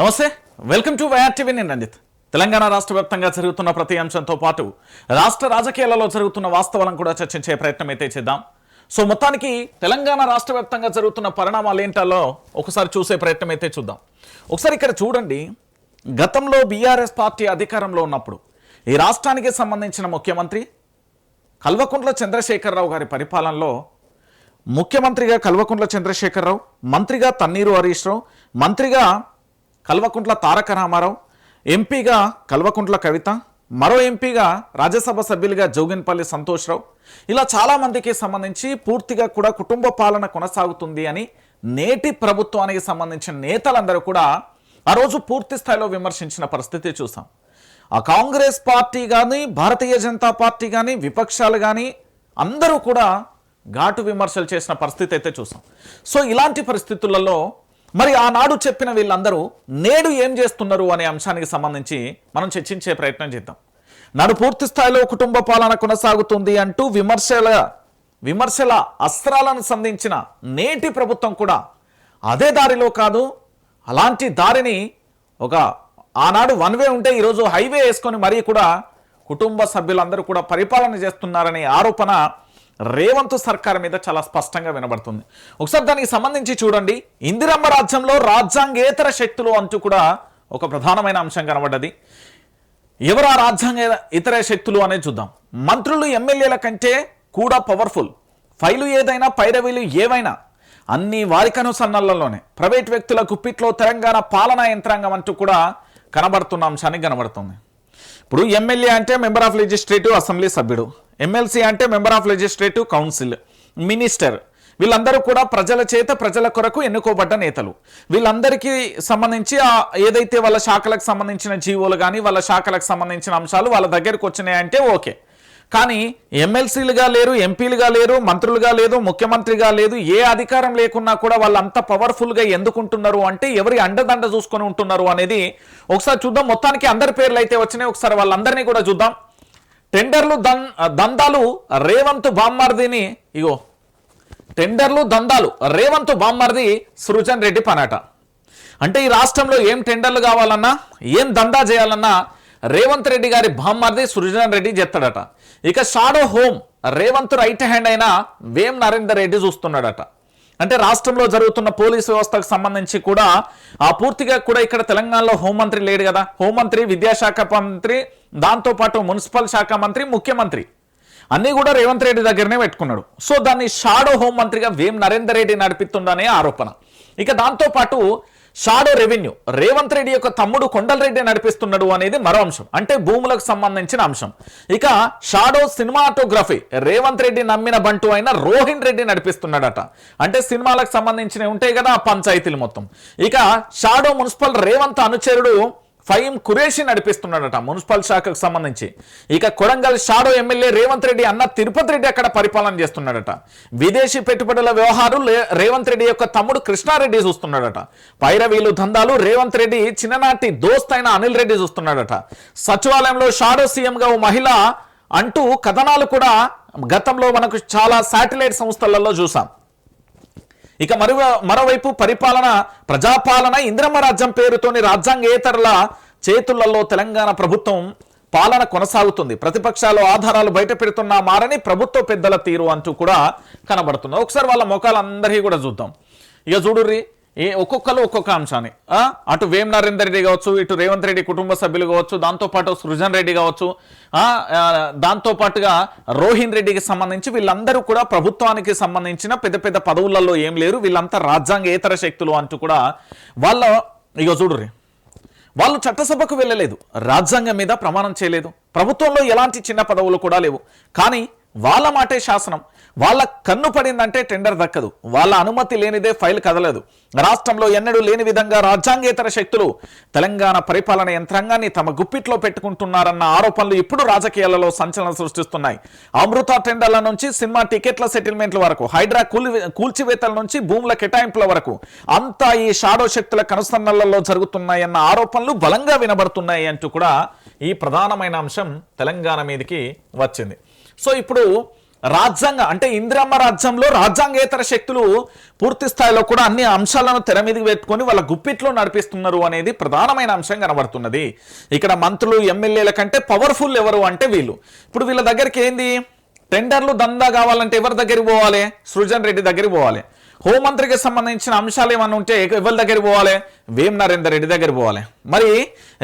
నమస్తే. Welcome to YR TV నేను రంజిత్. తెలంగాణ రాష్ట్ర వ్యాప్తంగా జరుగుతున్న ప్రతి అంశంతో పాటు రాష్ట్ర రాజకీయాలలో జరుగుతున్న వాస్తవాలను కూడా చర్చించే ప్రయత్నం అయితే చేద్దాం. సో మొత్తానికి తెలంగాణ రాష్ట్ర వ్యాప్తంగా జరుగుతున్న పరిణామాలు ఏంటాలో ఒకసారి చూసే ప్రయత్నం అయితే చూద్దాం. ఒకసారి ఇక్కడ చూడండి. గతంలో బీఆర్ఎస్ పార్టీ అధికారంలో ఉన్నప్పుడు ఈ రాష్ట్రానికి సంబంధించిన ముఖ్యమంత్రి కల్వకుంట్ల చంద్రశేఖరరావు గారి పరిపాలనలో ముఖ్యమంత్రిగా కల్వకుంట్ల చంద్రశేఖరరావు మంత్రిగా తన్నీరు హరీష్ రావు మంత్రిగా కల్వకుంట్ల తారక రామారావు ఎంపీగా కల్వకుంట్ల కవిత మరో ఎంపీగా రాజ్యసభ సభ్యులుగా జోగిన్పల్లి సంతోష్రావు. ఇలా చాలామందికి సంబంధించి పూర్తిగా కూడా కుటుంబ పాలన కొనసాగుతుంది అని నేటి ప్రభుత్వానికి సంబంధించిన నేతలందరూ కూడా ఆ రోజు పూర్తి స్థాయిలో విమర్శించిన పరిస్థితి చూసాం ఆ కాంగ్రెస్ పార్టీ కానీ భారతీయ జనతా పార్టీ కానీ విపక్షాలు కానీ అందరూ కూడా ఘాటు విమర్శలు చేసిన పరిస్థితి అయితే చూసాం సో ఇలాంటి పరిస్థితులలో మరి ఆనాడు చెప్పిన వీళ్ళందరూ నేడు ఏం చేస్తున్నారు అనే అంశానికి సంబంధించి మనం చర్చించే ప్రయత్నం చేద్దాం. నాడు పూర్తి స్థాయిలో కుటుంబ పాలన కొనసాగుతుంది అంటూ విమర్శల విమర్శల అస్త్రాలను సంధించిన నేటి ప్రభుత్వం కూడా అదే దారిలో కాదు అలాంటి దారిని ఒక ఆనాడు వన్ వే ఉంటే ఈరోజు హైవే వేసుకొని మరీ కూడా కుటుంబ సభ్యులందరూ కూడా పరిపాలన చేస్తున్నారనే ఆరోపణ రేవంత్ సర్కార్ మీద చాలా స్పష్టంగా వినబడుతుంది. ఒకసారి దానికి సంబంధించి చూడండి. ఇందిరమ్మ రాజ్యంలో రాజ్యాంగేతర శక్తులు అంటూ కూడా ఒక ప్రధానమైన అంశం కనబడ్డది. ఎవరు ఆ రాజ్యాంగ ఇతర శక్తులు అనేది చూద్దాం. మంత్రులు ఎమ్మెల్యేల కంటే కూడా పవర్ఫుల్ ఫైలు ఏదైనా పైరవీలు ఏవైనా అన్ని వారికనుసన్నలలోనే ప్రైవేట్ వ్యక్తుల గుప్పిట్లో తెలంగాణ పాలనా యంత్రాంగం అంటూ కూడా కనబడుతున్న అంశానికి కనబడుతుంది. ఇప్పుడు ఎమ్మెల్యే అంటే మెంబర్ ఆఫ్ లెజిస్ట్రేటివ్ అసెంబ్లీ సభ్యుడు ఎమ్మెల్సీ అంటే member of legislative council minister. వీళ్ళందరూ కూడా ప్రజల చేత ప్రజల కొరకు ఎన్నుకోబడ్డ నేతలు. వీళ్ళందరికీ సంబంధించి ఆ ఏదైతే వాళ్ళ శాఖలకు సంబంధించిన జీవోలు కానీ వాళ్ళ శాఖలకు సంబంధించిన అంశాలు వాళ్ళ దగ్గరకు వచ్చినాయంటే ఓకే. కానీ ఎమ్మెల్సీలుగా లేరు ఎంపీలుగా లేరు మంత్రులుగా లేదు ముఖ్యమంత్రిగా లేదు ఏ అధికారం లేకున్నా కూడా వాళ్ళు అంత పవర్ఫుల్గా ఎందుకుంటున్నారు అంటే ఎవరి అండదండ చూసుకొని ఉంటున్నారు అనేది ఒకసారి చూద్దాం. మొత్తానికి అందరి పేర్లు అయితే వచ్చినాయి. ఒకసారి వాళ్ళందరినీ కూడా చూద్దాం. టెండర్లు దందాలు రేవంత్ బామ్మార్దిని ఇగో టెండర్లు దందాలు రేవంత్ బామ్మర్ది సృజన్ రెడ్డి పనాట. అంటే ఈ రాష్ట్రంలో ఏం టెండర్లు కావాలన్నా ఏం దందా చేయాలన్నా రేవంత్ రెడ్డి గారి బామ్మర్ది సృజన్ రెడ్డి చెప్తాడట ఇక shadow home Revanth right hand అయిన వేం నరేందర్ రెడ్డి చూస్తున్నాడట. అంటే రాష్ట్రంలో జరుగుతున్న పోలీసు వ్యవస్థకు సంబంధించి కూడా ఆ పూర్తిగా కూడా ఇక్కడ తెలంగాణలో హోంమంత్రి లేడు కదా. హోంమంత్రి విద్యాశాఖ మంత్రి దాంతోపాటు మున్సిపల్ శాఖ మంత్రి ముఖ్యమంత్రి. అన్నీ కూడా రేవంత్ రెడ్డి దగ్గరనే పెట్టుకున్నాడు. సో దాన్ని షాడో హోం మంత్రిగా వేం నరేందర్ రెడ్డి నడిపిస్తుందనే ఆరోపణ. ఇక దాంతో పాటు షాడో రెవెన్యూ రేవంత్ రెడ్డి యొక్క తమ్ముడు కొండలరెడ్డి నడిపిస్తున్నాడు అనేది మరో అంశం. అంటే భూములకు సంబంధించిన అంశం. ఇక షాడో సినిమాటోగ్రఫీ రేవంత్ రెడ్డి నమ్మిన బంటు అయిన రోహిన్ రెడ్డి నడిపిస్తున్నాడట. అంటే సినిమాలకు సంబంధించినవి ఉంటాయి కదా పంచాయతీలు మొత్తం. ఇక షాడో మున్సిపల్ రేవంత్ అనుచరుడు ఫైమ్ కురేషి నడిపిస్తున్నాడట మున్సిపల్ శాఖకు సంబంధించి. ఇక కొడంగల్ షాడో ఎమ్మెల్యే రేవంత్ రెడ్డి అన్న తిరుపతి రెడ్డి అక్కడ పరిపాలన చేస్తున్నాడట. విదేశీ పెట్టుబడుల వ్యవహారం రేవంత్ రెడ్డి యొక్క తమ్ముడు కృష్ణారెడ్డి చూస్తున్నాడట. పైరవీలు దందాలు రేవంత్ రెడ్డి చిన్ననాటి దోస్త్ అయిన అనిల్ రెడ్డి చూస్తున్నాడట. సచివాలయంలో షాడో సీఎంగా ఓ మహిళ అంటూ కథనాలు కూడా గతంలో మనకు చాలా శాటిలైట్ సంస్థలలో చూసాం. ఇక మరో మరోవైపు పరిపాలన ప్రజాపాలన ఇంద్రమ రాజ్యం పేరుతోని రాజ్యాంగేతరుల చేతులలో తెలంగాణ ప్రభుత్వం పాలన కొనసాగుతుంది. ప్రతిపక్షాలు ఆధారాలు బయట పెడుతున్నామారని ప్రభుత్వ పెద్దల తీరు అంటూ కూడా కనబడుతుంది. ఒకసారి వాళ్ళ ముఖాలందరికీ కూడా చూద్దాం. ఇక చూడుర్రి ఏ ఒక్కొక్కరు ఒక్కొక్క అంశాన్ని. అటు వేం నరేందర్ రెడ్డి కావచ్చు ఇటు రేవంత్ రెడ్డి కుటుంబ సభ్యులు కావచ్చు దాంతోపాటు సృజన్ రెడ్డి కావచ్చు దాంతోపాటుగా రోహిన్ రెడ్డికి సంబంధించి వీళ్ళందరూ కూడా ప్రభుత్వానికి సంబంధించిన పెద్ద పెద్ద పదవులలో ఏం లేరు వీళ్ళంతా రాజ్యాంగేతర శక్తులు అంటూ కూడా వాళ్ళ ఇక చూడుర్రీ. వాళ్ళు చట్టసభకు వెళ్ళలేదు రాజ్యాంగం మీద ప్రమాణం చేయలేదు. ప్రభుత్వంలో ఎలాంటి చిన్న పదవులు కూడా లేవు. కానీ వాళ్ళ మాటే శాసనం. వాళ్ళ కన్ను పడిందంటే టెండర్ దక్కదు. వాళ్ళ అనుమతి లేనిదే ఫైల్ కదలదు. రాష్ట్రంలో ఎన్నడూ లేని విధంగా రాజ్యాంగేతర శక్తులు తెలంగాణ పరిపాలన యంత్రాంగాన్ని తమ గుప్పిట్లో పెట్టుకుంటున్నారన్న ఆరోపణలు ఇప్పుడు రాజకీయాలలో సంచలనం సృష్టిస్తున్నాయి. అమృత టెండర్ల నుంచి సినిమా టికెట్ల సెటిల్మెంట్ల వరకు హైడ్రా కూలి కూల్చివేతల నుంచి భూముల కేటాయింపుల వరకు అంతా ఈ షాడో శక్తుల కనుసన్నలలో జరుగుతున్నాయన్న ఆరోపణలు బలంగా వినబడుతున్నాయి అంటూ కూడా ఈ ప్రధానమైన అంశం తెలంగాణ మీదకి వచ్చింది. సో ఇప్పుడు రాజ్యాంగ అంటే ఇందిరమ్మ రాజ్యంలో రాజ్యాంగేతర శక్తులు పూర్తి స్థాయిలో కూడా అన్ని అంశాలను తెర మీదకి పెట్టుకొని వాళ్ళ గుప్పిట్లో నడిపిస్తున్నారు అనేది ప్రధానమైన అంశం కనబడుతున్నది. ఇక్కడ మంత్రులు ఎమ్మెల్యేల కంటే పవర్ఫుల్ ఎవరు అంటే వీళ్ళు. ఇప్పుడు వీళ్ళ దగ్గరికి ఏంది? టెండర్లు దందా కావాలంటే ఎవరి దగ్గరికి పోవాలి? సృజన్ రెడ్డి దగ్గరికి పోవాలి. హోంమంత్రికి సంబంధించిన అంశాలు ఏమన్నా ఉంటే ఎవరి దగ్గర పోవాలి? వేం నరేందర్ రెడ్డి దగ్గర పోవాలి. మరి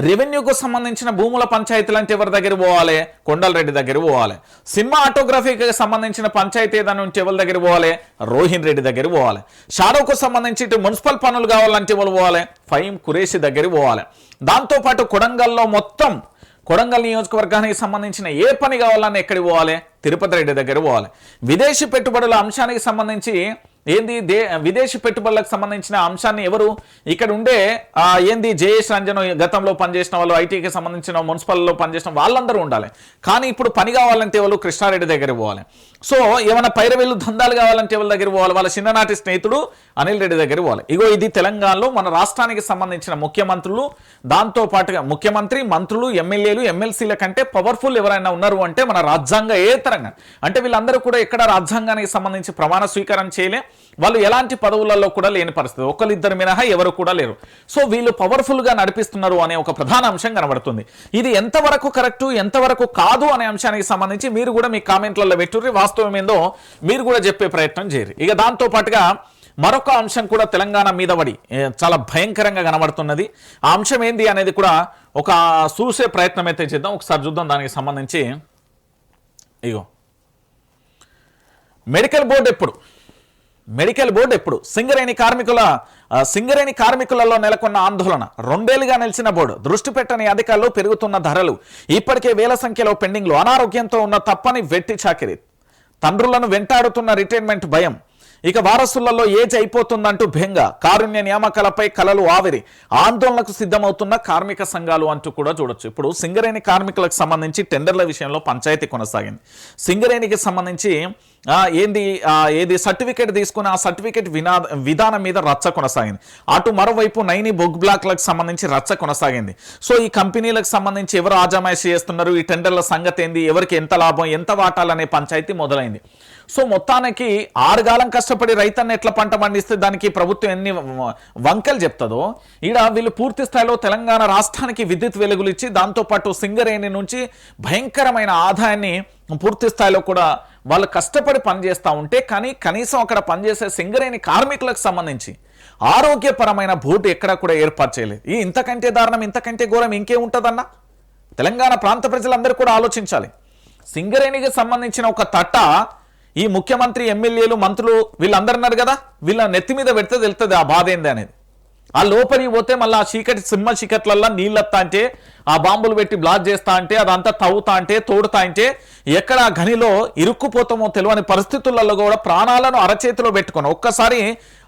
రెవెన్యూకు సంబంధించిన భూముల పంచాయతీలు అంటే ఎవరి దగ్గర పోవాలి? కొండల రెడ్డి దగ్గర పోవాలి. సినిమా ఆటోగ్రఫీకి సంబంధించిన పంచాయతీ ఏదైనా ఉంటే ఎవరి దగ్గర పోవాలి? రోహిన్ రెడ్డి దగ్గర పోవాలి. షాడోకు సంబంధించి ఇటు మున్సిపల్ పనులు కావాలంటే ఎవరు పోవాలి? ఫైమ్ కురేషి దగ్గర పోవాలి. దాంతోపాటు కొడంగల్లో మొత్తం కొడంగల్ నియోజకవర్గానికి సంబంధించిన ఏ పని కావాలన్నా ఎక్కడికి పోవాలి? తిరుపతి రెడ్డి దగ్గర పోవాలి. విదేశీ పెట్టుబడుల అంశానికి సంబంధించి ఏంది దే విదేశీ పెట్టుబడులకు సంబంధించిన అంశాన్ని ఎవరు ఇక్కడ ఉండే ఏంది జయేష్ రంజన్ గతంలో పనిచేసిన వాళ్ళు ఐటీకి సంబంధించిన మున్సిపల్లో పనిచేసిన వాళ్ళందరూ ఉండాలి. కానీ ఇప్పుడు పని కావాలంటే వాళ్ళు కృష్ణారెడ్డి దగ్గర పోవాలి. సో ఏమైనా పైరవేళ్ళు దందాలు కావాలంటే వాళ్ళ దగ్గర పోవాలి? వాళ్ళ చిన్ననాటి స్నేహితుడు అనిల్ రెడ్డి దగ్గర పోవాలి. ఇగో ఇది తెలంగాణలో మన రాష్ట్రానికి సంబంధించిన ముఖ్యమంత్రులు దాంతో పాటుగా ముఖ్యమంత్రి మంత్రులు ఎమ్మెల్యేలు ఎమ్మెల్సీల కంటే పవర్ఫుల్ ఎవరైనా ఉన్నారు అంటే మన రాజ్యాంగ ఏతరంగా. అంటే వీళ్ళందరూ కూడా ఎక్కడ రాజ్యాంగానికి సంబంధించి ప్రమాణ స్వీకారం చేయలే. వాళ్ళు ఎలాంటి పదవులలో కూడా లేని పరిస్థితి. ఒకరిద్దరు మినహా ఎవరు కూడా లేరు. సో వీళ్ళు పవర్ఫుల్గా నడిపిస్తున్నారు అనే ఒక ప్రధాన అంశం కనబడుతుంది. ఇది ఎంతవరకు కరెక్ట్ ఎంతవరకు కాదు అనే అంశానికి సంబంధించి మీరు కూడా మీ కామెంట్లలో పెట్టుర్రి. వాస్తవం ఏందో మీరు కూడా చెప్పే ప్రయత్నం చేయరు. ఇక దాంతో పాటుగా మరొక అంశం కూడా తెలంగాణ మీద పడి చాలా భయంకరంగా కనబడుతున్నది. ఆ అంశం ఏంది అనేది కూడా ఒక చూసే ప్రయత్నం అయితే చేద్దాం. ఒకసారి చూద్దాం దానికి సంబంధించి. ఇగో. మెడికల్ బోర్డు ఎప్పుడు? మెడికల్ బోర్డు ఎప్పుడు? సింగరేణి కార్మికుల సింగరేణి కార్మికులలో నెలకొన్న ఆందోళన. రెండేళ్ళుగా నిలిచిన బోర్డు. దృష్టి పెట్టని అధికారులు పెరుగుతున్న ధరలు. ఇప్పటికే వేల సంఖ్యలో పెండింగ్లు. అనారోగ్యంతో ఉన్న తప్పని వెట్టి చాకిరి. తండ్రులను వెంటాడుతున్న రిటైర్మెంట్ భయం. ఇక వారసులలో ఏజ్ అయిపోతుందంటూ బెంగ. కారుణ్య నియామకాలపై కలలు ఆవిరి. ఆందోళనకు సిద్ధమవుతున్న కార్మిక సంఘాలు అంటూ కూడా చూడొచ్చు. ఇప్పుడు సింగరేణి కార్మికులకు సంబంధించి టెండర్ల విషయంలో పంచాయతీ కొనసాగింది. సింగరేణికి సంబంధించి ఏంది ఏది సర్టిఫికేట్ తీసుకుని ఆ సర్టిఫికేట్ వినా విధానం మీద రచ్చ కొనసాగింది. అటు మరోవైపు నైని బొగ్ బ్లాక్లకు సంబంధించి రచ్చ కొనసాగింది. సో ఈ కంపెనీలకు సంబంధించి ఎవరు ఆజమాయిషి చేస్తున్నారు? ఈ టెండర్ల సంగతి ఏంది? ఎవరికి ఎంత లాభం? ఎంత వాటాలనే పంచాయతీ మొదలైంది. సో మొత్తానికి ఆరుగాలం కష్టపడి రైతన్న ఎట్లా పంట పండిస్తే దానికి ప్రభుత్వం ఎన్ని వంకలు చెప్తుందో ఈడ వీళ్ళు పూర్తి స్థాయిలో తెలంగాణ రాష్ట్రానికి విద్యుత్ వెలుగులు ఇచ్చి దాంతోపాటు సింగరేణి నుంచి భయంకరమైన ఆదాయాన్ని పూర్తి స్థాయిలో కూడా వాళ్ళు కష్టపడి పనిచేస్తూ ఉంటే కానీ కనీసం అక్కడ పనిచేసే సింగరేణి కార్మికులకు సంబంధించి ఆరోగ్యపరమైన బోర్డు ఎక్కడా కూడా ఏర్పాటు చేయలేదు. ఈ ఇంతకంటే దారుణం ఇంతకంటే ఘోరం ఇంకే ఉంటుందన్నా? తెలంగాణ ప్రాంత ప్రజలందరూ కూడా ఆలోచించాలి. సింగరేణికి సంబంధించిన ఒక తట్ట ఈ ముఖ్యమంత్రి ఎమ్మెల్యేలు మంత్రులు వీళ్ళందరున్నారు కదా? వీళ్ళ నెత్తి మీద పెడితే తెలుస్తుంది ఆ బాధ ఏంది అనేది. ఆ లోపలికి పోతే మళ్ళీ ఆ చీకటి సింహ చీకట్లల్లో నీళ్ళత్తా అంటే ఆ బాంబులు పెట్టి బ్లాక్ చేస్తా అంటే అదంతా తవ్వుతా అంటే తోడుతా అంటే ఎక్కడ ఆ గనిలో ఇరుక్కుపోతామో తెలియని పరిస్థితులలో కూడా ప్రాణాలను అరచేతిలో పెట్టుకొని ఒక్కసారి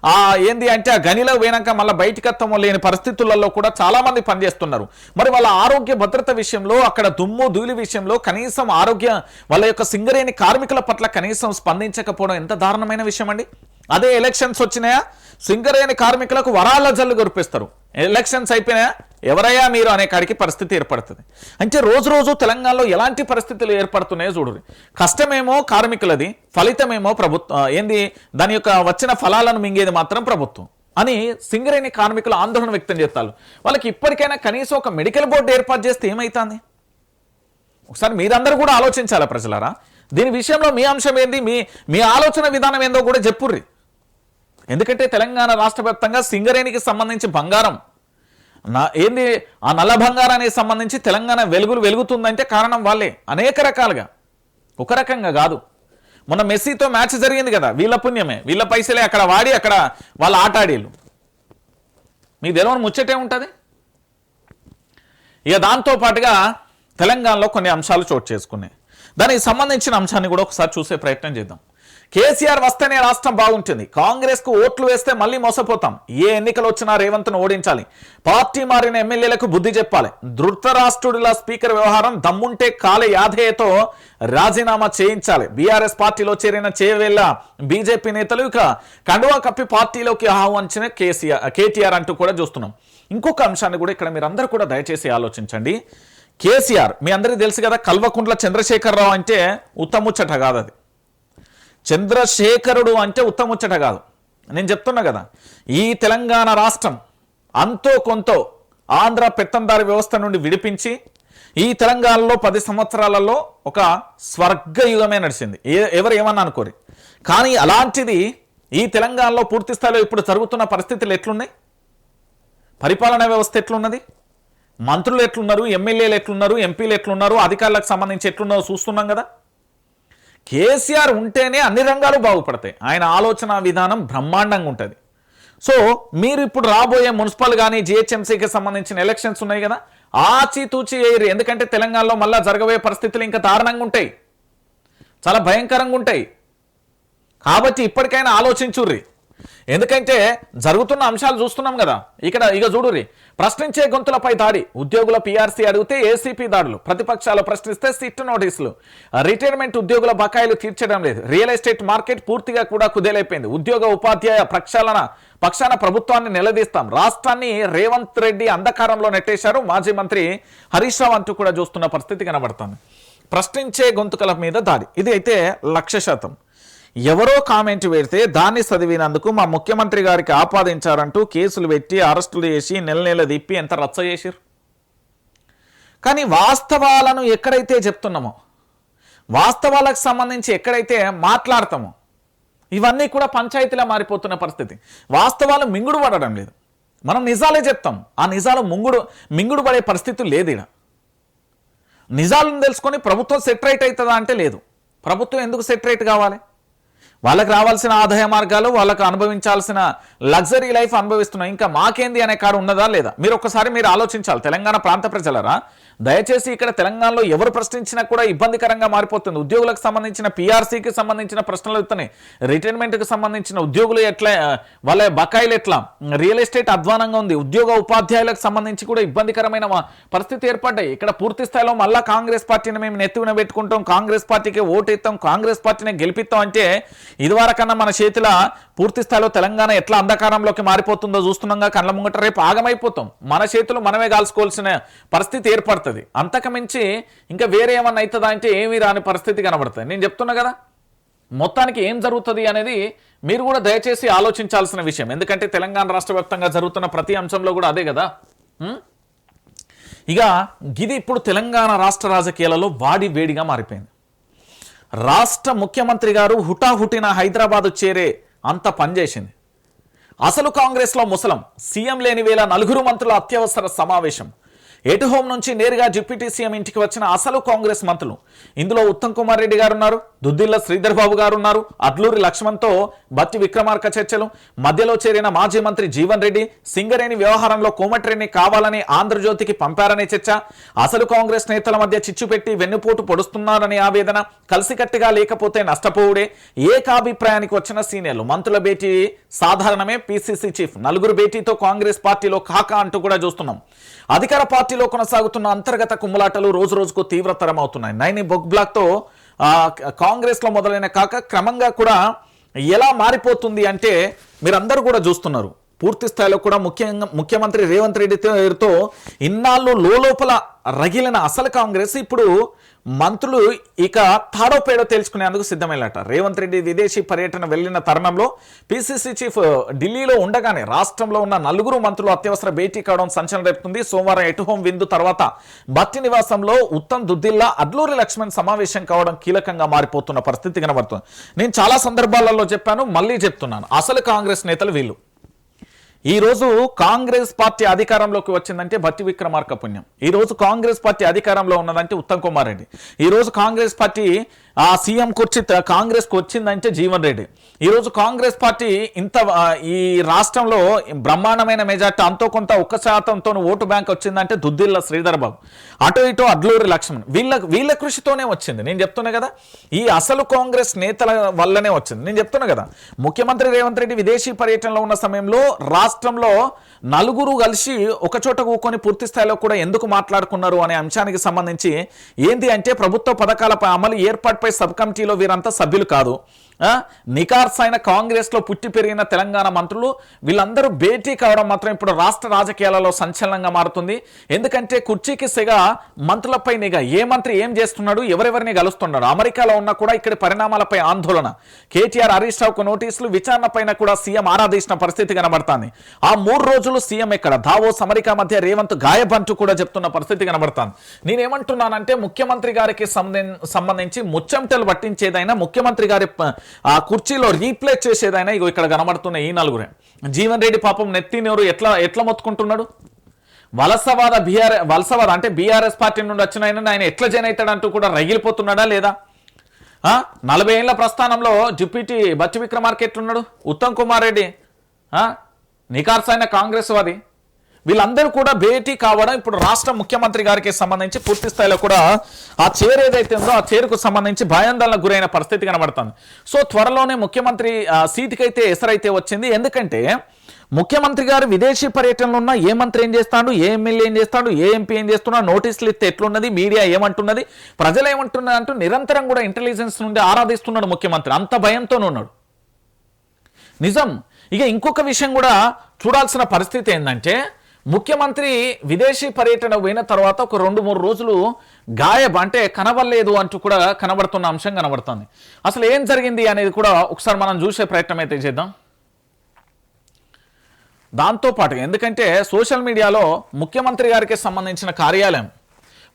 ఆ ఏంది అంటే ఆ గనిలో పోయినాక మళ్ళీ బయటికి వస్తామో లేని పరిస్థితులలో కూడా చాలా మంది పనిచేస్తున్నారు. మరి వాళ్ళ ఆరోగ్య భద్రత విషయంలో అక్కడ దుమ్ము ధూళి విషయంలో కనీసం ఆరోగ్య వాళ్ళ యొక్క సింగరేణి కార్మికుల పట్ల కనీసం స్పందించకపోవడం ఎంత దారుణమైన విషయం అండి అదే ఎలక్షన్స్ వచ్చినాయా? సింగరేణి కార్మికులకు వరాల జల్లు కురిపిస్తారు ఎలక్షన్స్ అయిపోయినాయా? ఎవరయ్యా మీరు అనే కాడికి పరిస్థితి ఏర్పడుతుంది. అంటే రోజు రోజు తెలంగాణలో ఎలాంటి పరిస్థితులు ఏర్పడుతున్నాయో చూడండి కష్టమేమో కార్మికులది ఫలితమేమో ప్రభుత్వం ఏంది? దాని యొక్క వచ్చిన ఫలాలను మింగేది మాత్రం ప్రభుత్వం. అని సింగరేణి కార్మికులు ఆందోళన వ్యక్తం చేస్తారు. వాళ్ళకి ఇప్పటికైనా కనీసం ఒక మెడికల్ బోర్డు ఏర్పాటు చేస్తే ఏమవుతుంది ఒకసారి మీరందరూ కూడా ఆలోచించాలా ప్రజలారా? దీని విషయంలో మీ అంశం ఏంది? మీ మీ ఆలోచన విధానం ఏందో కూడా చెప్పుర్రి. ఎందుకంటే తెలంగాణ రాష్ట్ర వ్యాప్తంగా సింగరేణికి సంబంధించి బంగారం. నా ఏంది? ఆ నల్ల బంగారానికి సంబంధించి తెలంగాణ వెలుగులు వెలుగుతుందంటే కారణం వాళ్ళే. అనేక రకాలుగా. ఒక రకంగా కాదు. మొన్న మెస్సీతో మ్యాచ్ జరిగింది కదా వీళ్ళ పుణ్యమే. వీళ్ళ పైసలే అక్కడ వాడి అక్కడ వాళ్ళ ఆట ఆడేళ్ళు మీకు తెలియని ముచ్చటే ఉంటుంది? ఇక దాంతో పాటుగా తెలంగాణలో కొన్ని అంశాలు చోటు చేసుకున్నాయి. దానికి సంబంధించిన అంశాన్ని కూడా ఒకసారి చూసే ప్రయత్నం చేద్దాం. కేసీఆర్ వస్తేనే రాష్ట్రం బాగుంటుంది. కాంగ్రెస్కు ఓట్లు వేస్తే మళ్ళీ మోసపోతాం. ఏ ఎన్నికలు వచ్చినా రేవంత్ను ఓడించాలి. పార్టీ మారిన ఎమ్మెల్యేలకు బుద్ధి చెప్పాలి. ధృతరాష్ట్రుడిలా స్పీకర్ వ్యవహారం దమ్ముంటే కాలే యాదయ్యతో రాజీనామా చేయించాలి. బీఆర్ఎస్ పార్టీలో చేరిన చేవేళ్ళ బీజేపీ నేతలు ఇక కండువా కప్పి పార్టీలోకి ఆహ్వానించిన కేసీఆర్ కేటీఆర్ అంటూ కూడా చూస్తున్నాం. ఇంకొక అంశాన్ని కూడా ఇక్కడ మీరందరూ కూడా దయచేసి ఆలోచించండి. కేసీఆర్ మీ అందరికీ తెలుసు కదా కల్వకుంట్ల చంద్రశేఖరరావు అంటే ఉత్తముచ్చట కాదది అది. చంద్రశేఖరుడు అంటే ఉత్తముచ్చట కాదు. నేను చెప్తున్నా కదా ఈ తెలంగాణ రాష్ట్రం అంతో కొంతో ఆంధ్ర పెత్తందారి వ్యవస్థ నుండి విడిపించి ఈ తెలంగాణలో పది సంవత్సరాలలో ఒక స్వర్గయుగమే నడిచింది. ఏ ఎవరు ఏమన్నా అనుకోరి. కానీ అలాంటిది ఈ తెలంగాణలో పూర్తి స్థాయిలో ఇప్పుడు జరుగుతున్న పరిస్థితులు ఎట్లున్నాయి? పరిపాలనా వ్యవస్థ ఎట్లున్నది? మంత్రులు ఎట్లున్నారు? ఎమ్మెల్యేలు ఎట్లున్నారు? ఎంపీలు ఎట్లున్నారు? అధికారులకు సంబంధించి ఎట్లున్నారో చూస్తున్నాం కదా. కేసీఆర్ ఉంటేనే అన్ని రంగాలు బాగుపడతాయి. ఆయన ఆలోచన విధానం బ్రహ్మాండంగా ఉంటుంది. సో మీరు ఇప్పుడు రాబోయే మున్సిపల్ కానీ జిహెచ్ఎంసీకి సంబంధించిన ఎలక్షన్స్ ఉన్నాయి కదా? ఆచితూచి వేయరు. ఎందుకంటే తెలంగాణలో మళ్ళా జరగబోయే పరిస్థితులు ఇంకా దారుణంగా ఉంటాయి. చాలా భయంకరంగా ఉంటాయి. కాబట్టి ఇప్పటికైనా ఆలోచించుర్రి. ఎందుకంటే జరుగుతున్న అంశాలు చూస్తున్నాం కదా. ఇక్కడ ఇక చూడుర్రి. ప్రశ్నించే గొంతులపై దాడి. ఉద్యోగుల పీఆర్సీ అడిగితే ఏసీపీ దాడులు. ప్రతిపక్షాలు ప్రశ్నిస్తే సిట్ నోటీసులు. రిటైర్మెంట్ ఉద్యోగుల బకాయిలు తీర్చడం లేదు. రియల్ ఎస్టేట్ మార్కెట్ పూర్తిగా కూడా కుదేలైపోయింది. ఉద్యోగ ఉపాధ్యాయ ప్రక్షాళన పక్షాన ప్రభుత్వాన్ని నిలదీస్తాం. రాష్ట్రాన్ని రేవంత్ రెడ్డి అంధకారంలో నెట్టేశారు. మాజీ మంత్రి హరీష్ రావు అంటూ కూడా చూస్తున్న పరిస్థితి కనబడుతుంది. ప్రశ్నించే గొంతుకల మీద దాడి. ఇది అయితే లక్ష శాతం. ఎవరో కామెంట్ పెడితే దాన్ని చదివినందుకు మా ముఖ్యమంత్రి గారికి ఆపాదించారంటూ కేసులు పెట్టి అరెస్టులు చేసి నెల నెల తిప్పి ఎంత రచ్చ చేసిరు కానీ వాస్తవాలను ఎక్కడైతే చెప్తున్నామో వాస్తవాలకు సంబంధించి ఎక్కడైతే మాట్లాడతామో ఇవన్నీ కూడా పంచాయతీలా మారిపోతున్న పరిస్థితి. వాస్తవాలు మింగుడు పడడం లేదు. మనం నిజాలే చెప్తాం. ఆ నిజాలు ముంగుడు మింగుడు పడే పరిస్థితి లేదు ఇక్కడ నిజాలను తెలుసుకొని ప్రభుత్వం సెటరేట్ అవుతుందా అంటే లేదు. ప్రభుత్వం ఎందుకు సెటరేట్ కావాలి? వాళ్ళకి రావాల్సిన ఆదాయ మార్గాలు వాళ్ళకు అనుభవించాల్సిన లగ్జరీ లైఫ్ అనుభవిస్తున్నాయి. ఇంకా మాకేంది అనే కారు ఉన్నదా లేదా? మీరు ఒక్కసారి మీరు ఆలోచించాలి. తెలంగాణ ప్రాంత ప్రజలరా దయచేసి ఇక్కడ తెలంగాణలో ఎవరు ప్రశ్నించినా కూడా ఇబ్బందికరంగా మారిపోతుంది. ఉద్యోగులకు సంబంధించిన పీఆర్సీకి సంబంధించిన ప్రశ్నలు ఎత్తున్నాయి రిటైర్మెంట్కి సంబంధించిన ఉద్యోగులు ఎట్లా వాళ్ళ బకాయిలు ఎట్లా? రియల్ ఎస్టేట్ అధ్వానంగా ఉంది. ఉద్యోగ ఉపాధ్యాయులకు సంబంధించి కూడా ఇబ్బందికరమైన పరిస్థితి ఏర్పడ్డాయి. ఇక్కడ పూర్తి స్థాయిలో మళ్ళా కాంగ్రెస్ పార్టీని మేము నెత్తిన పెట్టుకుంటాం. కాంగ్రెస్ పార్టీకి ఓటు ఇస్తాం కాంగ్రెస్ పార్టీని గెలిపిస్తాం అంటే ఇదివరకన్నా మన చేతిలో పూర్తి స్థాయిలో తెలంగాణ ఎట్లా అంధకారంలోకి మారిపోతుందో చూస్తున్నాగా కళ్ళ ముంగట రేపు ఆగమైపోతాం. మన చేతులు మనమే కాల్చుకోవాల్సిన పరిస్థితి ఏర్పడుతుంది. అంతకుమించి ఇంకా వేరే ఏమన్నా అవుతుందా అంటే ఏమీ రాని పరిస్థితి కనబడుతుంది. నేను చెప్తున్నా కదా మొత్తానికి ఏం జరుగుతుంది అనేది మీరు కూడా దయచేసి ఆలోచించాల్సిన విషయం. ఎందుకంటే తెలంగాణ రాష్ట్ర వ్యాప్తంగా జరుగుతున్న ప్రతి అంశంలో కూడా అదే కదా. ఇక ఇది ఇప్పుడు తెలంగాణ రాష్ట్ర రాజకీయాలలో వాడి వేడిగా మారిపోయింది. రాష్ట్ర ముఖ్యమంత్రి గారు హుటాహుటిన హైదరాబాద్ చేరే అంత పనిచేసింది. అసలు కాంగ్రెస్లో ముసలం సీఎం లేని వేళ నలుగురు మంత్రుల అత్యవసర సమావేశం. ఎటు హోం నుంచి నేరుగా డిప్యూటీ సీఎం ఇంటికి వచ్చిన అసలు కాంగ్రెస్ మంత్రులు? ఇందులో ఉత్తమ్ కుమార్ రెడ్డి గారు ఉన్నారు దుద్దిల్ల శ్రీధర్ బాబు గారు ఉన్నారు అడ్లూరి లక్ష్మణ్తో బత్తి విక్రమార్క చర్చలు మధ్యలో చేరిన మాజీ మంత్రి జీవన్ రెడ్డి సింగరేణి వ్యవహారంలో కోమటిరెడ్డిని కావాలని ఆంధ్రజ్యోతికి పంపారనే చర్చ అసలు కాంగ్రెస్ నేతల మధ్య చిచ్చు పెట్టి వెన్నుపోటు పొడుస్తున్నారనే ఆవేదన కలిసికట్టుగా లేకపోతే నష్టపోవుడే ఏకాభిప్రాయానికి వచ్చిన సీనియర్లు. మంత్రుల భేటీ సాధారణమే పిసిసి చీఫ్ నలుగురు భేటీతో కాంగ్రెస్ పార్టీలో కాకా అంటూ కూడా చూస్తున్నాం. అధికార పార్టీలో కొనసాగుతున్న అంతర్గత కుమ్ములాటలు రోజు రోజుకు తీవ్రతరం అవుతున్నాయి నైని బొగ్ బ్లాక్తో కాంగ్రెస్లో మొదలైన కాక క్రమంగా కూడా ఎలా మారిపోతుంది అంటే మీరందరూ కూడా చూస్తున్నారు. పూర్తి స్థాయిలో కూడా ముఖ్యంగా ముఖ్యమంత్రి రేవంత్ రెడ్డితో ఇన్నాళ్ళు లోపల రగిలిన అసలు కాంగ్రెస్ ఇప్పుడు మంత్రులు ఇక తాడో పేడో తెలుసుకునేందుకు సిద్ధమైనట రేవంత్ రెడ్డి విదేశీ పర్యటన వెళ్ళిన తరుణంలో పిసిసి చీఫ్ ఢిల్లీలో ఉండగానే రాష్ట్రంలో ఉన్న నలుగురు మంత్రులు అత్యవసర భేటీ కావడం సంచలనం రేపుతుంది. సోమవారం ఎటు హోం విందు తర్వాత బత్తి నివాసంలో ఉత్తమ్ దుద్దిల్లా అడ్లూరి లక్ష్మణ్ సమావేశం కావడం కీలకంగా మారిపోతున్న పరిస్థితి కనబడుతుంది. నేను చాలా సందర్భాలలో చెప్పాను మళ్ళీ చెప్తున్నాను. అసలు కాంగ్రెస్ నేతలు వీళ్ళు. ఈ రోజు కాంగ్రెస్ పార్టీ అధికారంలోకి వచ్చిందంటే భట్టి విక్రమార్క పుణ్యం. ఈ రోజు కాంగ్రెస్ పార్టీ అధికారంలో ఉన్నదంటే ఉత్తమ్ కుమార్ రెడ్డి. ఈ రోజు కాంగ్రెస్ పార్టీ ఆ సీఎం కుర్చీ కాంగ్రెస్కు వచ్చిందంటే జీవన్ రెడ్డి. ఈరోజు కాంగ్రెస్ పార్టీ ఇంత ఈ రాష్ట్రంలో బ్రహ్మాండమైన మెజార్టీ అంతో కొంత ఒక్క శాతంతో ఓటు బ్యాంక్ వచ్చిందంటే దుద్దిల్ల శ్రీధర్ బాబు అటు ఇటు అడ్లూరి లక్ష్మణ్. వీళ్ళ వీళ్ళ కృషితోనే వచ్చింది. నేను చెప్తున్నా కదా ఈ అసలు కాంగ్రెస్ నేతల వల్లనే వచ్చింది. నేను చెప్తున్నా కదా ముఖ్యమంత్రి రేవంత్ రెడ్డి విదేశీ పర్యటనలో ఉన్న సమయంలో రాష్ట్రంలో నలుగురు కలిసి ఒక చోట కూకొని పూర్తి స్థాయిలో కూడా ఎందుకు మాట్లాడుకున్నారు అనే అంశానికి సంబంధించి ఏంటి అంటే ప్రభుత్వ పథకాలపై అమలు ఏర్పాటు సబ్ కమిటీలో వీరంతా సభ్యులు కాదు. నికార్స్ అయిన కాంగ్రెస్లో పుట్టి పెరిగిన తెలంగాణ మంత్రులు వీళ్ళందరూ భేటీ కావడం మాత్రం ఇప్పుడు రాష్ట్ర రాజకీయాలలో సంచలనంగా మారుతుంది. ఎందుకంటే కుర్చీకి సెగ మంత్రులపై నిఘ. ఏ మంత్రి ఏం చేస్తున్నాడు ఎవరెవరిని కలుస్తున్నాడు? అమెరికాలో ఉన్నా కూడా ఇక్కడి పరిణామాలపై ఆందోళన. కేటీఆర్ హరీష్ రావుకు నోటీసులు విచారణ పైన కూడా సీఎం ఆరాధించిన పరిస్థితి కనబడుతుంది. ఆ మూడు రోజులు సీఎం ఎక్కడ? దావోస్ అమెరికా మధ్య రేవంత్ గాయబంటూ కూడా చెప్తున్న పరిస్థితి కనబడుతుంది. నేనేమంటున్నానంటే ముఖ్యమంత్రి గారికి సంబంధించి ముచ్చెమటలు పట్టించేదైనా ముఖ్యమంత్రి గారి ఆ కుర్చీలో రీప్లేస్ చేసేదైనా ఇగో ఇక్కడ కనబడుతున్న ఈ నలుగురే. జీవన్ రెడ్డి పాపం నెత్తినోరు ఎట్లా ఎట్లా మొత్తుకుంటున్నాడు? వలసవాద బీఆర్ వలసవాద అంటే బీఆర్ఎస్ పార్టీ నుండి వచ్చిన ఆయన ఆయన ఎట్లా జైన్ అవుతాడంటూ కూడా రగిలిపోతున్నాడా లేదా? నలభై ఏళ్ళ ప్రస్థానంలో డిప్యూటీ బచ్చు విక్రమార్క ఎట్లున్నాడు ఉత్తమ్ కుమార్ రెడ్డి ఆ? నికార్స్ అయిన కాంగ్రెస్ వాది వీళ్ళందరూ కూడా భేటీ కావడం ఇప్పుడు రాష్ట్ర ముఖ్యమంత్రి గారికి సంబంధించి పూర్తి స్థాయిలో కూడా ఆ చైర్ ఏదైతే ఉందో ఆ చైర్కు సంబంధించి భయాందోళన గురైన పరిస్థితి కనబడుతుంది. సో త్వరలోనే ముఖ్యమంత్రి ఆ, సీటుకైతే ఎసరైతే వచ్చింది. ఎందుకంటే ముఖ్యమంత్రి గారు విదేశీ పర్యటనలో ఉన్న ఏ మంత్రి ఏం చేస్తాడు ఏ ఎమ్మెల్యే ఏం చేస్తాడు ఏ ఎంపీ ఏం చేస్తున్నాడు నోటీసులు ఇస్తే ఎట్లున్నది మీడియా ఏమంటున్నది ప్రజలు ఏమంటున్నారు అంటూ నిరంతరం కూడా ఇంటెలిజెన్స్ నుండి ఆరాధిస్తున్నాడు ముఖ్యమంత్రి. అంత భయంతోనే ఉన్నాడు. నిజం. ఇక ఇంకొక విషయం కూడా చూడాల్సిన పరిస్థితి ఏంటంటే ముఖ్యమంత్రి విదేశీ పర్యటన పోయిన తర్వాత ఒక రెండు మూడు రోజులు గాయబ్ అంటే కనబడలేదు అంటూ కూడా కనబడుతున్న అంశం కనబడుతుంది. అసలు ఏం జరిగింది అనేది కూడా ఒకసారి మనం చూసే ప్రయత్నం అయితే చేద్దాం. దాంతో ఎందుకంటే సోషల్ మీడియాలో ముఖ్యమంత్రి గారికి సంబంధించిన కార్యాలయం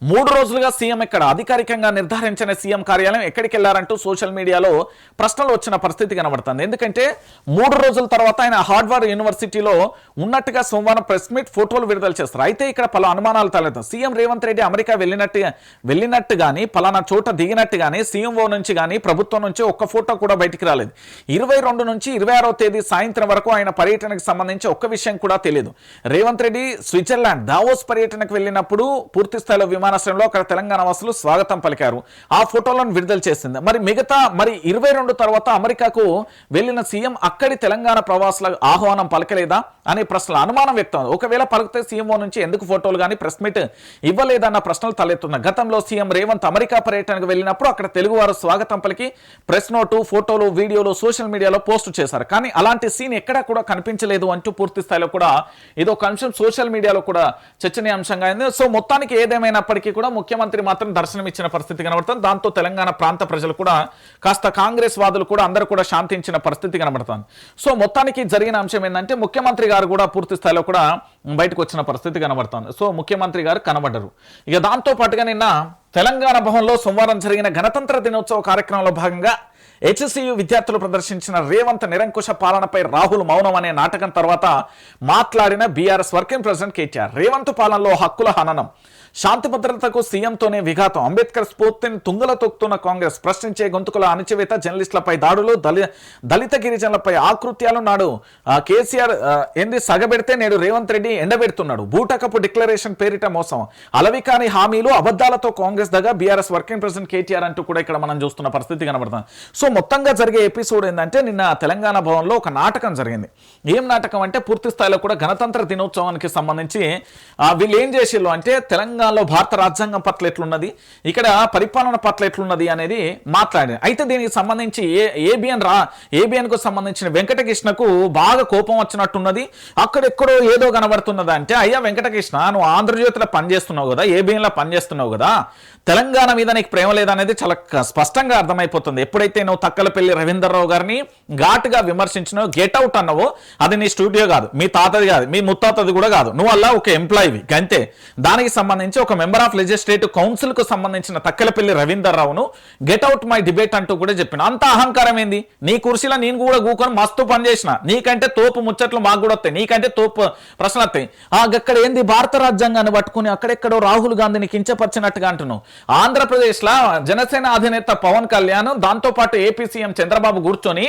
మూడు రోజులుగా సీఎం ఇక్కడ అధికారికంగా నిర్ధారించిన సీఎం కార్యాలయం ఎక్కడికి వెళ్ళారంటూ సోషల్ మీడియాలో ప్రశ్నలు వచ్చిన పరిస్థితి కనబడుతుంది. ఎందుకంటే మూడు రోజుల తర్వాత ఆయన హార్డ్వేర్ యూనివర్సిటీలో ఉన్నట్టుగా సోమవారం ప్రెస్ మీట్ ఫోటోలు విడుదల చేస్తారు. అయితే ఇక్కడ పలు అనుమానాలు తలెత్తాయి. సీఎం రేవంత్ రెడ్డి అమెరికా వెళ్ళినట్టు వెళ్ళినట్టు కానీ పలానా చోట దిగినట్టు కానీ సీఎంఓ నుంచి కానీ ప్రభుత్వం నుంచి ఒక్క ఫోటో కూడా బయటికి రాలేదు. ఇరవై రెండు నుంచి ఇరవై ఆరో తేదీ సాయంత్రం వరకు ఆయన పర్యటనకు సంబంధించి ఒక్క విషయం కూడా తెలియదు. రేవంత్ రెడ్డి స్విట్జర్లాండ్ దావోస్ పర్యటనకు వెళ్ళినప్పుడు పూర్తిస్థాయిలో విమానం విమానాశ్రయంలో అక్కడ తెలంగాణ వాసులు స్వాగతం పలికారు. ఆ ఫోటోలను విడుదల చేసింది. మరి మిగతా మరి ఇరవై రెండు తర్వాత అమెరికాకు వెళ్ళిన సీఎం అక్కడి తెలంగాణ ప్రవాసుల ఆహ్వానం పలకలేదా అనే ప్రశ్నలు అనుమానం వ్యక్తం. ఒకవేళ పలికితే సీఎంఓ నుంచి ఎందుకు ఫోటోలు కానీ ప్రెస్ మీట్ ఇవ్వలేదన్న ప్రశ్నలు తలెత్తున్నాయి గతంలో సీఎం రేవంత్ అమెరికా పర్యటనకు వెళ్ళినప్పుడు అక్కడ తెలుగువారు స్వాగతం పలికి ప్రెస్ నోటు ఫోటోలు వీడియోలు సోషల్ మీడియాలో పోస్ట్ చేశారు. కానీ అలాంటి సీన్ ఎక్కడా కూడా కనిపించలేదు అంటూ పూర్తి స్థాయిలో కూడా ఇది అంశం సోషల్ మీడియాలో కూడా చర్చనీయాంశంగా అయింది సో మొత్తానికి ఏదేమైనప్పటికీ కూడా ముఖ్యమంత్రి మాత్రం దర్శనం ఇచ్చిన పరిస్థితి కనబడుతుంది. దాంతో తెలంగాణ ప్రాంత ప్రజలు కూడా కాస్త కాంగ్రెస్ వాదులు కూడా అందరూ కూడా శాంతించిన పరిస్థితి కనబడుతుంది. సో మొత్తానికి జరిగిన అంశం ఏంటంటే ముఖ్యమంత్రి గారు కూడా పూర్తి స్థాయిలో కూడా బయటకు వచ్చిన పరిస్థితి కనబడుతుంది. సో ముఖ్యమంత్రి గారు కనబడ్డరు ఇక దాంతో పాటుగా నిన్న తెలంగాణ భవన్లో సోమవారం జరిగిన గణతంత్ర దినోత్సవ కార్యక్రమంలో భాగంగా హెచ్సియు విద్యార్థులు ప్రదర్శించిన రేవంత్ నిరంకుశ పాలనపై రాహుల్ మౌనం అనే నాటకం తర్వాత మాట్లాడిన BRS working president KTR. Revanth పాలనలో హక్కుల హననం. శాంతి భద్రతకు సీఎంతోనే విఘాతం. అంబేద్కర్ స్ఫూర్తిని తుంగల తొక్కుతున్న కాంగ్రెస్ ప్రశ్నించే గొంతుకుల అణచివేత జర్నలిస్టులపై దాడులు దళి దళిత గిరిజనులపై ఆకృత్యాలు నాడు కేసీఆర్ ఏంది సగబెడితే నేడు రేవంత్ రెడ్డి ఎండబెడుతున్నాడు. బూటకపు డిక్లరేషన్ పేరిట మోసం. అలవికాని హామీలు అబద్దాలతో కాంగ్రెస్ దగ్గర బీఆర్ఎస్ వర్కింగ్ ప్రెసిడెంట్ కేటీఆర్ అంటూ కూడా ఇక్కడ మనం చూస్తున్న పరిస్థితి కనబడుతుంది. సో మొత్తంగా జరిగే ఎపిసోడ్ ఏంటంటే నిన్న తెలంగాణ భవన్లో ఒక నాటకం జరిగింది. ఏం నాటకం అంటే పూర్తి స్థాయిలో కూడా గణతంత్ర దినోత్సవానికి సంబంధించి వీళ్ళు ఏం చేసిళ్ళు అంటే తెలంగాణ తెలంగాణలో భారత రాజ్యాంగం పట్ల ఎట్లున్నది? ఇక్కడ పరిపాలన పట్ల ఎట్లున్నది అనేది మాట్లాడారు. అయితే దీనికి సంబంధించి ఏ ఏబిఎన్ రా ఏబిఎన్కు సంబంధించిన వెంకటకృష్ణకు బాగా కోపం వచ్చినట్టున్నది. అక్కడెక్కడో ఏదో కనబడుతున్నది అంటే అయ్యా వెంకటకృష్ణ నువ్వు ఆంధ్రజ్యోతిలో పనిచేస్తున్నావు కదా ఏబిఎన్లో పనిచేస్తున్నావు కదా తెలంగాణ మీద నీకు ప్రేమ లేదనేది చాలా క- స్పష్టంగా అర్థమైపోతుంది. ఎప్పుడైతే నువ్వు తక్కలపల్లి రవీందర్రావు గారిని ఘాటుగా విమర్శించినో గెట్ అవుట్ అన్నావో అది నీ స్టూడియో కాదు. మీ తాతది కాదు. మీ ముత్తాతది కూడా కాదు. నువ్వు అలా ఒక ఎంప్లాయీవి అంతే దానికి సంబంధించి ఒక మెంబర్ ఆఫ్ లెజిస్లేటివ్ కౌన్సిల్కు సంబంధించిన తక్కలపల్లి రవీందర్ రావును గెట్ అవుట్ మై డిబేట్ అంటూ కూడా చెప్పిన. అంత అహంకారం ఏంది? నీ కుర్చీలో నేను కూడా కూకొని మస్తు పనిచేసిన నీకంటే తోపు ముచ్చట్లు మాకు కూడా వస్తాయి. నీకంటే తోపు ప్రశ్నలు వస్తాయి. ఆ అక్కడ ఏంది? భారత రాజ్యాంగాన్ని పట్టుకుని అక్కడెక్కడో రాహుల్ గాంధీని కించపరిచినట్టుగా అంటున్నావు. ఆంధ్రప్రదేశ్లో జనసేన అధినేత పవన్ కళ్యాణ్ దాంతో పాటు ఏపీ సీఎం చంద్రబాబు కూర్చొని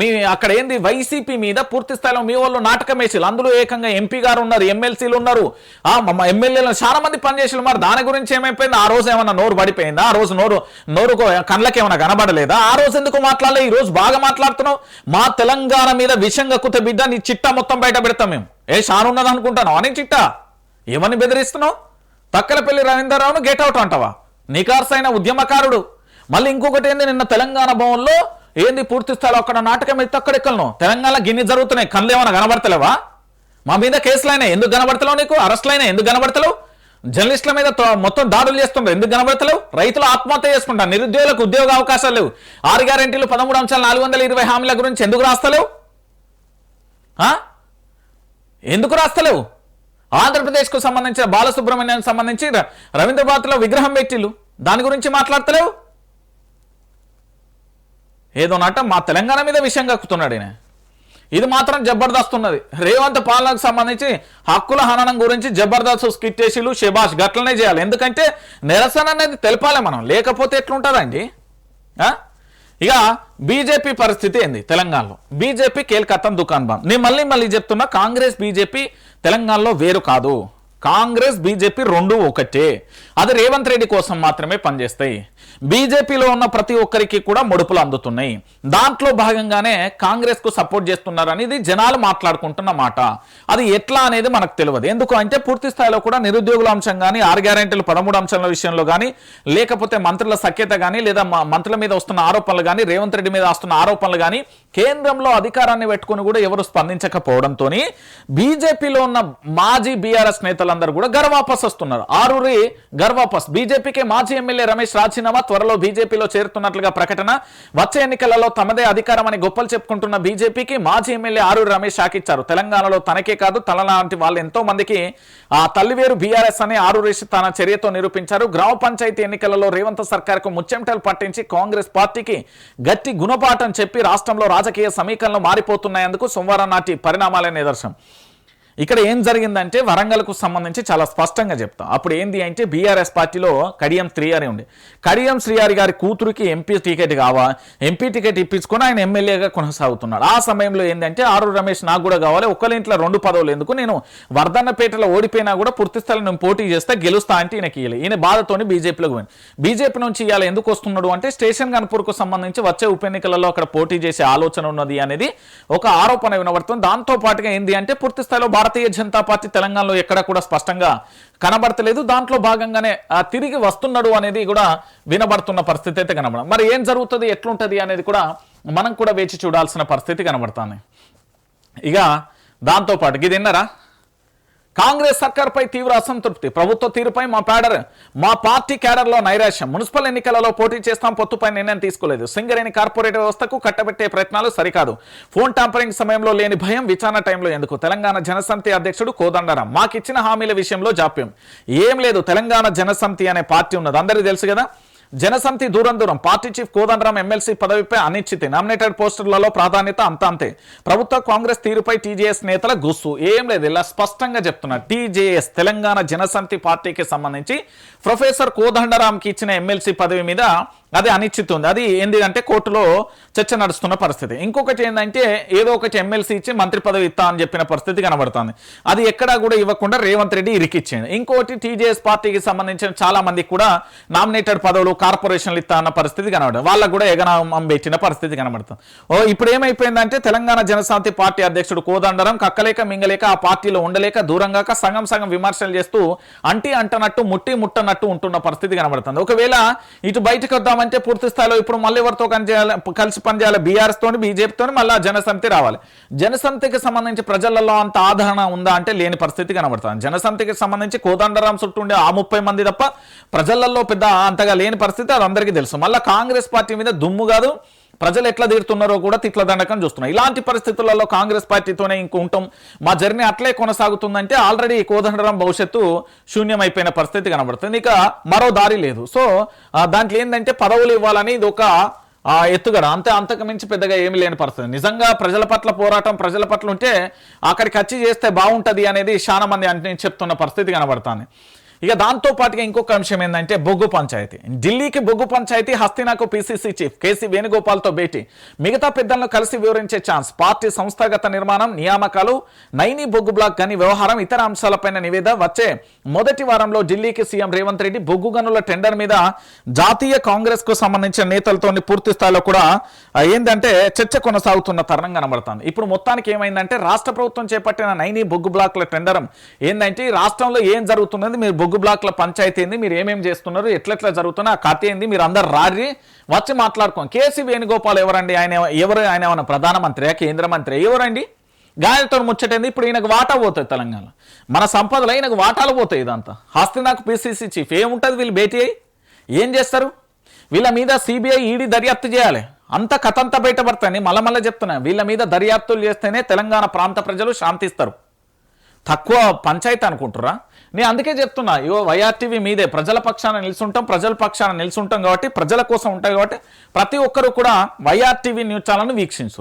మీ అక్కడ ఏంది వైసీపీ మీద పూర్తి స్థాయిలో మీ వాళ్ళు నాటకం వేసారు అందులో ఏకంగా ఎంపీ గారు ఉన్నారు ఎమ్మెల్సీలు ఉన్నారు. ఆ ఎమ్మెల్యేలు చాలా మంది పనిచేసారు మరి. దాని గురించి ఏమైపోయింది? ఆ రోజు ఏమన్నా నోరు పడిపోయిందా? ఆ రోజు నోరు నోరు కళ్ళకి ఏమైనా కనబడలేదా? ఆ రోజు ఎందుకు మాట్లాడలే? ఈ రోజు బాగా మాట్లాడుతున్నావు. మా తెలంగాణ మీద విషంగా కుత బిడ్డ నీ చిట్టా మొత్తం బయట పెడతాం మేము. ఏ షాన్ ఉన్నది అనుకుంటాను అని చిట్టా? ఏమని బెదిరిస్తున్నావు? తక్కలపల్లి రవీంద్రరావును గెట్ అవుట్ అంటావా? నికార్సైన ఉద్యమకారుడు. మళ్ళీ ఇంకొకటి ఏంది? నిన్న తెలంగాణ భవన్లో ఏంది పూర్తి స్థాయిలో అక్కడ నాటకం ఎత్తి అక్కడెక్కలను తెలంగాణ గిన్ని జరుగుతున్నాయి. కళ్ళు ఏమైనా కనబడతలేవా? మా మీద కేసులైనా ఎందుకు కనబడతలేవు నీకు? అరెస్టులైనా ఎందుకు కనబడతలేవు? జర్నలిస్టుల మీద తో- మొత్తం దాడులు చేస్తుండ్రు. ఎందుకు కనబడతలేవు? రైతులు ఆత్మహత్య చేసుకుంటారు. నిరుద్యోగులకు ఉద్యోగ అవకాశాలు లేవు. ఆరు గ్యారెంటీలు పదమూడు అంశాలు నాలుగు వందల ఇరవై హామీల గురించి ఎందుకు రాస్తలేవు? ఎందుకు రాస్తలేవు? ఆంధ్రప్రదేశ్కు సంబంధించిన బాలసుబ్రహ్మణ్యానికి సంబంధించి ర- రవీంద్రబాద్లో విగ్రహం పెట్టిల్లు. దాని గురించి మాట్లాడతలేవు. ఏదో నట మా తెలంగాణ మీద విషయం కక్కుతున్నాడు ఈయన. ఇది మాత్రం జబర్దస్త్ ఉన్నది. రేవంత్ పాలనకు సంబంధించి హక్కుల హననం గురించి జబర్దస్త్ స్కిట్ చేసిలు షెబాష్ గట్లనే చేయాలి. ఎందుకంటే నిరసన అనేది తెలపాలి మనం. లేకపోతే ఎట్లుంటుందండి? ఆ? ఇక బీజేపీ పరిస్థితి ఏంది తెలంగాణలో? బీజేపీ కేల్కత్తం దుకాన్ బంద్. నేను మళ్ళీ మళ్ళీ చెప్తున్నా కాంగ్రెస్ బీజేపీ తెలంగాణలో వేరు కాదు. కాంగ్రెస్ బీజేపీ రెండు ఒకటే. అది రేవంత్ రెడ్డి కోసం మాత్రమే పనిచేస్తాయి. బీజేపీలో ఉన్న ప్రతి ఒక్కరికి కూడా ముడుపులు అందుతున్నాయి. దాంట్లో భాగంగానే కాంగ్రెస్కు సపోర్ట్ చేస్తున్నారని ఇది జనాలు మాట్లాడుకుంటున్న మాట. అది ఎట్లా అనేది మనకు తెలియదు. ఎందుకు అంటే పూర్తి స్థాయిలో కూడా నిరుద్యోగుల అంశం కానీ ఆరు గ్యారెంటీలు పదమూడు అంశాల విషయంలో కానీ లేకపోతే మంత్రుల సఖ్యత కానీ లేదా మంత్రుల మీద వస్తున్న ఆరోపణలు కానీ రేవంత్ రెడ్డి మీద వస్తున్న ఆరోపణలు కానీ కేంద్రంలో అధికారాన్ని పెట్టుకుని కూడా ఎవరు స్పందించకపోవడంతో బీజేపీలో ఉన్న మాజీ బీఆర్ఎస్ నేతలందరూ కూడా గర్వాపస్ వస్తున్నారు. ఆరూరి గర్వాపస్. బీజేపీకి మాజీ ఎమ్మెల్యే రమేష్ రాజీనామా త్వరలో బీజేపీలో చేరుతున్నట్లుగా ప్రకటన. వచ్చే ఎన్నికలలో తమదే అధికారం అని గొప్పలు చెప్పుకుంటున్న బీజేపీకి మాజీ ఎమ్మెల్యే ఆరూరి రమేష్ షాకిచ్చారు. తెలంగాణలో తనకే కాదు తన లాంటి వాళ్ళు ఎంతో మందికి ఆ తల్లివేరు బీఆర్ఎస్ అని ఆరూరి తన చర్యతో నిరూపించారు. గ్రామ పంచాయతీ ఎన్నికలలో రేవంత్ సర్కార్కు ముచ్చెమటలు పట్టించి కాంగ్రెస్ పార్టీకి గట్టి గుణపాఠం చెప్పి రాష్ట్రంలో రాజకీయ సమీకరణలు మారిపోతున్నాయందుకు సోమవారం నాటి పరిణామాలే నిదర్శనం. ఇక్కడ ఏం జరిగిందంటే వరంగల్కు సంబంధించి చాలా స్పష్టంగా చెప్తాం. అప్పుడు ఏంది అంటే బీఆర్ఎస్ పార్టీలో కడియం శ్రీహారి ఉండే. కడియం శ్రీహారి గారి కూతురికి ఎంపీ టికెట్ కావా? ఎంపీ టికెట్ ఇప్పించుకొని ఆయన ఎమ్మెల్యేగా కొనసాగుతున్నాడు. ఆ సమయంలో ఏంటంటే ఆరు రమేష్ నాకు కూడా కావాలి ఒకళ్ళ ఇంట్లో రెండు పదవులు ఎందుకు? నేను వర్ధన్నపేటలో ఓడిపోయినా కూడా పూర్తిస్థాయిలో నేను పోటీ చేస్తే గెలుస్తా అంటే ఈయనకి ఇయ్యలే. ఈయన బాధతోని బీజేపీలోకి పోయింది. బీజేపీ నుంచి ఇవాళ ఎందుకు వస్తున్నాడు అంటే స్టేషన్ కనుపూర్కు సంబంధించి వచ్చే ఉప ఎన్నికలలో అక్కడ పోటీ చేసే ఆలోచన ఉన్నది అనేది ఒక ఆరోపణ వినబడుతుంది. దాంతో పాటుగా ఏంది అంటే పూర్తి స్థాయిలో భారతీయ జనతా పార్టీ తెలంగాణలో ఎక్కడ కూడా స్పష్టంగా కనబడతలేదు. దాంట్లో భాగంగానే ఆ తిరిగి వస్తున్నాడు అనేది కూడా వినబడుతున్న పరిస్థితి అయితే కనబడ మరి ఏం జరుగుతుంది ఎట్లుంటది అనేది కూడా మనం కూడా వేచి చూడాల్సిన పరిస్థితి కనబడుతుంది. ఇక దాంతో పాటు ఇది విన్నారా? కాంగ్రెస్ సర్కార్పై తీవ్ర అసంతృప్తి. ప్రభుత్వ తీరుపై మా ప్యాడర్ మా పార్టీ క్యాడర్లో నైరాశ్యం. మున్సిపల్ ఎన్నికలలో పోటీ చేస్తాం పొత్తుపై నిర్ణయం తీసుకోలేదు. సింగరేణి కార్పొరేట్ వ్యవస్థకు కట్టబెట్టే ప్రయత్నాలు సరికాదు. ఫోన్ టాంపరింగ్ సమయంలో లేని భయం విచారణ టైంలో ఎందుకు? తెలంగాణ జనసమితి అధ్యక్షుడు కోదండరాం. మాకిచ్చిన హామీల విషయంలో జాప్యం. ఏం లేదు తెలంగాణ జనసమితి అనే పార్టీ ఉన్నది. అందరికీ తెలుసు కదా? జనసమితి దూరం దూరం. పార్టీ చీఫ్ కోదండరాం ఎమ్మెల్సీ పదవిపై అనిశ్చితి. నామినేటెడ్ పోస్టర్లలో ప్రాధాన్యత అంత అంతే ప్రభుత్వ కాంగ్రెస్ తీరుపై టీజేఎస్ నేతల గుస్సు. ఏం లేదు ఇలా స్పష్టంగా చెప్తున్నా. టీజేఎస్ తెలంగాణ జనసమితి పార్టీకి సంబంధించి ప్రొఫెసర్ కోదండరాంకి ఇచ్చిన ఎమ్మెల్సీ పదవి మీద అది అనిశ్చితి ఉంది అది ఏంది అంటే కోర్టులో చర్చ నడుస్తున్న పరిస్థితి. ఇంకొకటి ఏంటంటే ఏదో ఒకటి ఎమ్మెల్సీ ఇచ్చి మంత్రి పదవి ఇస్తా అని చెప్పిన పరిస్థితి కనబడుతుంది. అది ఎక్కడా కూడా ఇవ్వకుండా రేవంత్ రెడ్డి ఇరికిచ్చిండు. ఇంకోటి టీజేఎస్ పార్టీకి సంబంధించిన చాలా మందికి కూడా నామినేటెడ్ పదవులు కార్పొరేషన్లు ఇస్తా అన్న పరిస్థితి కనబడుతుంది వాళ్ళకు కూడా ఎగనామం పెట్టిన పరిస్థితి కనబడుతుంది. ఓ ఇప్పుడు ఏమైపోయిందంటే తెలంగాణ జనశాంతి పార్టీ అధ్యక్షుడు కోదండరం కక్కలేక మింగలేక ఆ పార్టీలో ఉండలేక దూరంగాక సంగం సంగం విమర్శలు చేస్తూ అంటి అంటనట్టు ముట్టి ముట్టనట్టు ఉంటున్న పరిస్థితి కనబడుతుంది. ఒకవేళ ఇటు బయటకు వద్దామంటే పూర్తి స్థాయిలో ఇప్పుడు మళ్ళీ ఎవరితో కని చేయాలి కలిసి పనిచేయాలి బీఆర్ఎస్ తోని బీజేపీతోని మళ్ళీ జనసమితి రావాలి. జనసమితికి సంబంధించి ప్రజలలో అంత ఆదరణ ఉందా అంటే లేని పరిస్థితి కనబడుతుంది. జనసమితికి సంబంధించి కోదండరాం చుట్టూ ఉండే ఆ ముప్పై మంది తప్ప ప్రజలలో పెద్ద అంతగా లేని పరిస్థితి అది అందరికీ తెలుసు. మళ్ళీ కాంగ్రెస్ పార్టీ మీద దుమ్ము కాదు. ప్రజలు ఎట్లా తీరుతున్నారో కూడా తిట్ల దండకం చూస్తున్నాం. ఇలాంటి పరిస్థితులలో కాంగ్రెస్ పార్టీతోనే ఇంక ఉంటాం. మా జర్నీ అట్లే కొనసాగుతుందంటే ఆల్రెడీ కోదండరాం భవిష్యత్తు శూన్యమైపోయిన పరిస్థితి కనబడుతుంది. ఇక మరో దారి లేదు. సో దాంట్లో ఏంటంటే పదవులు ఇవ్వాలని ఇది ఒక ఎత్తుగడ. అంతే అంతకు మించి పెద్దగా ఏమి లేని పరిస్థితి. నిజంగా ప్రజల పట్ల పోరాటం ప్రజల పట్ల ఉంటే అక్కడికి వచ్చి చేస్తే బాగుంటుంది అనేది చాలా మంది అంటే చెప్తున్న పరిస్థితి కనబడుతుంది. ఇక దాంతో పాటుగా ఇంకొక అంశం ఏంటంటే బొగ్గు పంచాయతీ. ఢిల్లీకి బొగ్గు పంచాయతీ హస్తినాకు పిసిసి చీఫ్ కేసీ వేణుగోపాల్తో భేటీ. మిగతా పెద్దలను కలిసి వివరించే ఛాన్స్. పార్టీ సంస్థాగత నిర్మాణం నియామకాలు నైని బొగ్గు బ్లాక్ గని వ్యవహారం ఇతర అంశాలపైన నివేద వచ్చే మొదటి వారంలో ఢిల్లీకి సీఎం రేవంత్ రెడ్డి బొగ్గు గనుల టెండర్ మీద జాతీయ కాంగ్రెస్కు సంబంధించిన నేతలతో పూర్తి స్థాయిలో కూడా ఏంటంటే చర్చ కొనసాగుతున్న తరుణం కనబడుతుంది. ఇప్పుడు మొత్తానికి ఏమైందంటే రాష్ట్ర ప్రభుత్వం చేపట్టిన నైని బొగ్గు బ్లాక్ల టెండరం ఏంటంటే రాష్ట్రంలో ఏం జరుగుతున్నది మీరు బొగ్గు బ్లాక్ల పంచాయతీ ఏంది? మీరు ఏమేమి చేస్తున్నారు? ఎట్లెట్లా జరుగుతున్నా ఆ కథ ఏంది? మీరు అందరు రారి వచ్చి మాట్లాడుకోం కేసీ వేణుగోపాల్ ఎవరండి? ఆయన ఎవరు? ఆయన ఏమన్నా ప్రధానమంత్రి కేంద్ర మంత్రి ఎవరండి? గాయతో ముచ్చటైంది? ఇప్పుడు ఈయనకు వాటా పోతాయి తెలంగాణ మన సంపదలో ఈయనకు వాటాలు పోతాయి ఇదంతా. హస్తినాకు పిసిసి చీఫ్. ఏముంటుంది వీళ్ళు భేటీ అయ్యి? ఏం చేస్తారు? వీళ్ళ మీద సిబిఐ ఈడీ దర్యాప్తు చేయాలి. అంత కథ అంతా బయటపడతాయని మళ్ళమల్ల మళ్ళీ చెప్తున్నా. వీళ్ళ మీద దర్యాప్తులు చేస్తేనే తెలంగాణ ప్రాంత ప్రజలు శాంతిస్తారు. తక్కువ పంచాయతీ అనుకుంటురా నేను అందుకే చెప్తున్నా ఇగో వైఆర్టీవీ మీదే ప్రజల పక్షాన నిల్చుంటాం ప్రజల పక్షాన నిల్చుంటాం కాబట్టి ప్రజల కోసం ఉంటాయి కాబట్టి ప్రతి ఒక్కరు కూడా వైఆర్టీవీ న్యూస్ ఛానల్ను వీక్షించు.